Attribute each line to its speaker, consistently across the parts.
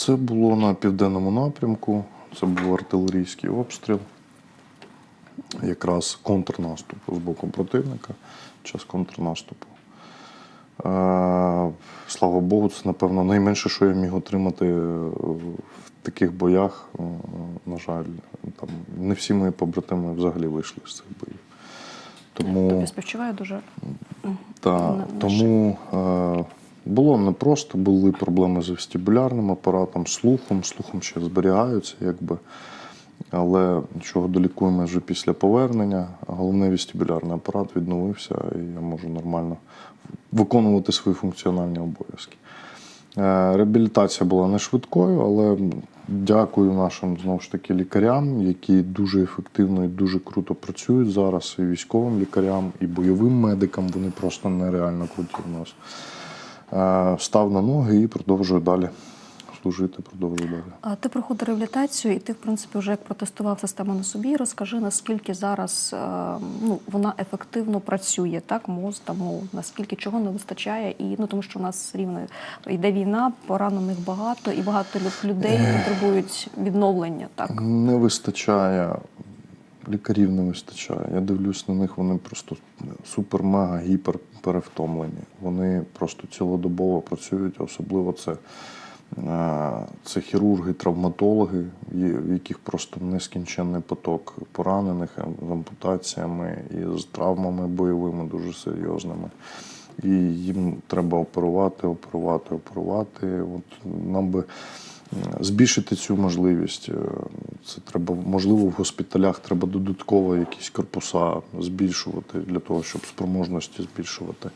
Speaker 1: Це було на південному напрямку, це був артилерійський обстріл, якраз контрнаступу з боку противника, час контрнаступу. Е, Слава Богу, це, напевно, найменше, що я міг отримати в таких боях. Е, На жаль, там не всі мої побратими взагалі вийшли з цих боїв. Тому...
Speaker 2: Тобі співчуваю дуже. На
Speaker 1: тому е, було непросто, були проблеми з вестибулярним апаратом, слухом. Слухом ще зберігаються, якби. Але нічого долікуємо вже після повернення. Головне, вестибулярний апарат відновився, і я можу нормально виконувати свої функціональні обов'язки. Е, Реабілітація була не швидкою, але дякую нашим знову ж таки лікарям, які дуже ефективно і дуже круто працюють зараз. І військовим лікарям, і бойовим медикам. Вони просто нереально круті в нас. Е, Став на ноги і продовжую далі служити, продовжую далі.
Speaker 2: А ти проходив реабілітацію, і ти, в принципі, вже як протестував систему на собі. Розкажи, наскільки зараз е, ну, вона ефективно працює, так, МОЗ, тому наскільки чого не вистачає, і ну тому що у нас рівно йде війна, поранених багато, і багато людей потребують відновлення. Так
Speaker 1: Не вистачає, лікарів не вистачає. Я дивлюсь на них, вони просто супер, мега, гіпер перевтомлені. Вони просто цілодобово працюють, особливо це, е, це хірурги, травматологи, в яких просто нескінченний поток поранених е, з ампутаціями і з травмами бойовими дуже серйозними. І їм треба оперувати, оперувати, оперувати. От нам би е, збільшити цю можливість. Це треба, можливо, в госпіталях треба додатково якісь корпуса збільшувати для того, щоб спроможності збільшувати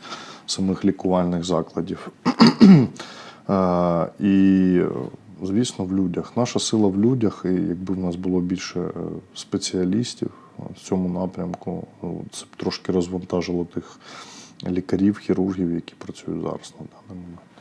Speaker 1: самих лікувальних закладів. І, звісно, в людях. Наша сила в людях, і якби в нас було більше е, спеціалістів в цьому напрямку, ну, це б трошки розвантажило тих лікарів, хірургів, які працюють зараз на даний момент.